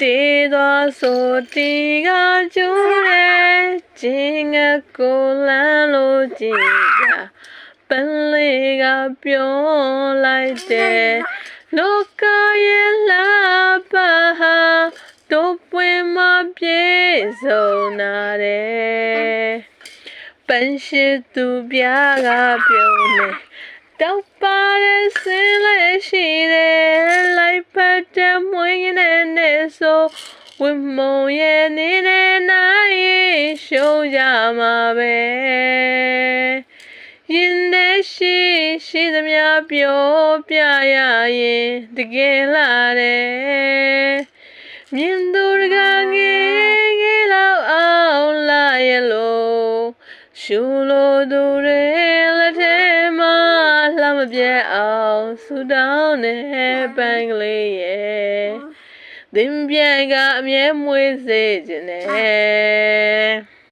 တေးသွားဆိုတီကကျူးတယ်ချင်းငါကိုလန်းလို့ကြည်ကြပန်းလေးကပြောလိုက်တယ်လောကရဲ့လာပါဟာတို့ပွင့်မပြေဆုံးနာတယ်ပန်းရှိသူပြားကပြုံးနေတောက်ပါတဲ့စင်လေးရှိ ဆိုဝိမုံရဲ့နေတဲ့နိုင်ရှုံးကြမှာပဲရင်ထဲရှိရှိသမျှပြောပြရရင်တကယ်လာတယ်မြင်သူတကငယ်ငယ်လောက်အောင်လာရလို့ရှူလို့သူတွေလက်ထဲမှာလှမပြတ်အောင်ဆူတောင်းတဲ့ပန်းကလေးရဲ့ သင်ပြန်ကအမြဲမွေးစေခြင်းနဲ့